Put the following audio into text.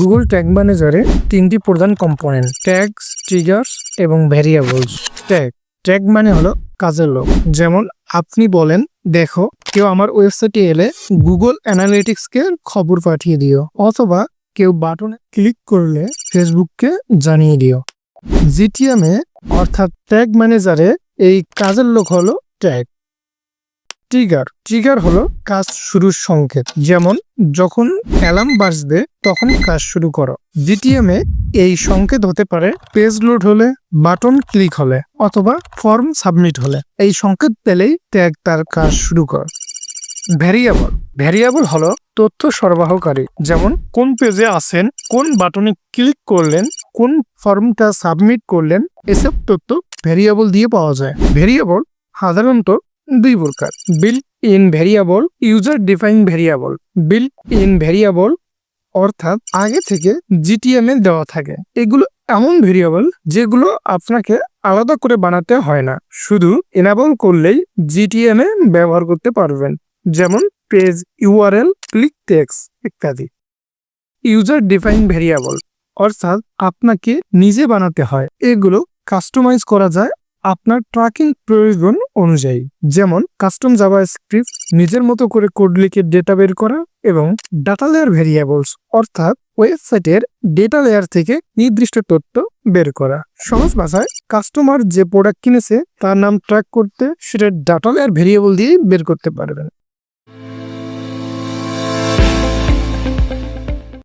Google tag ম্যানেজারে তিনটি প্রধান কম্পোনেন্ট ট্যাগস ট্রিগার্স এবং ভ্যারিয়েবলস ট্যাগ ট্যাগ মানে হলো কাজের লোক। যেমন আপনি বলেন, দেখো, কেউ আমার ওয়েবসাইটে এলে গুগল অ্যানালিটিক্সকে খবর পাঠিয়ে দিও, অথবা কেউ বাটনে ক্লিক করলে ফেসবুককে জানিয়ে দিও। জিটিএমে অর্থাৎ ট্যাগ ম্যানেজারে এই কাজের লোক হলো ট্যাগ ট্রিগার। ট্রিগার হলো কাজ শুরুর সংকেত। যেমন, যখন অ্যালার্ম বাজবে, তখন কাজ শুরু করো। জিটিএম এ এই সংকেত হতে পারে পেজ লোড হলে, বাটন ক্লিক হলে, অথবা ফর্ম সাবমিট হলে। এই সংকেত পেলেই ট্যাগ তার কাজ শুরু কর। ভ্যারিয়েবল। ভ্যারিয়েবল হলো তথ্য সরবরাহকারী। যেমন, কোন পেজে আছেন, কোন বাটনে ক্লিক করলেন, কোন ফর্মটা সাবমিট করলেন, এসব তথ্য ভ্যারিয়েবল দিয়ে পাওয়া যায়। ভ্যারিয়েবল সাধারণত দুই প্রকার। Built in variable user define variable built in variable অর্থাৎ আগে থেকে জিটিএম এ দেওয়া থাকে। এগুলো এমন ভেরিয়েবল যেগুলো আপনাকে আলাদা করে বানাতে হয় না। শুধু এনাবল করলেই জিটিএম এ ব্যবহার করতে পারবেন। যেমন পেজ ইউআরএল ক্লিক টেক্স ইত্যাদি। ইউজার ডিফাইন ভেরিয়েবল অর্থাৎ আপনাকে নিজে বানাতে হয়। এগুলো কাস্টমাইজ করা যায় আপনার ট্র্যাকিং প্রয়োজন অনুযায়ী, যেমন কাস্টম জাভা স্ক্রিপ্ট নিজের মতো করে কোড লিখে ডেটা বের করা এবং ডাটা লেয়ার ভেরিয়েবলস অর্থাৎ ওয়েবসাইটের ডেটা লেয়ার থেকে নির্দিষ্ট তথ্য বের করা। সহজ ভাষায় কাস্টমার যে প্রোডাক্ট কিনেছে, তার নাম ট্র্যাক করতে সেটা ডাটা লেয়ার ভেরিয়েবল দিয়ে বের করতে পারবেন।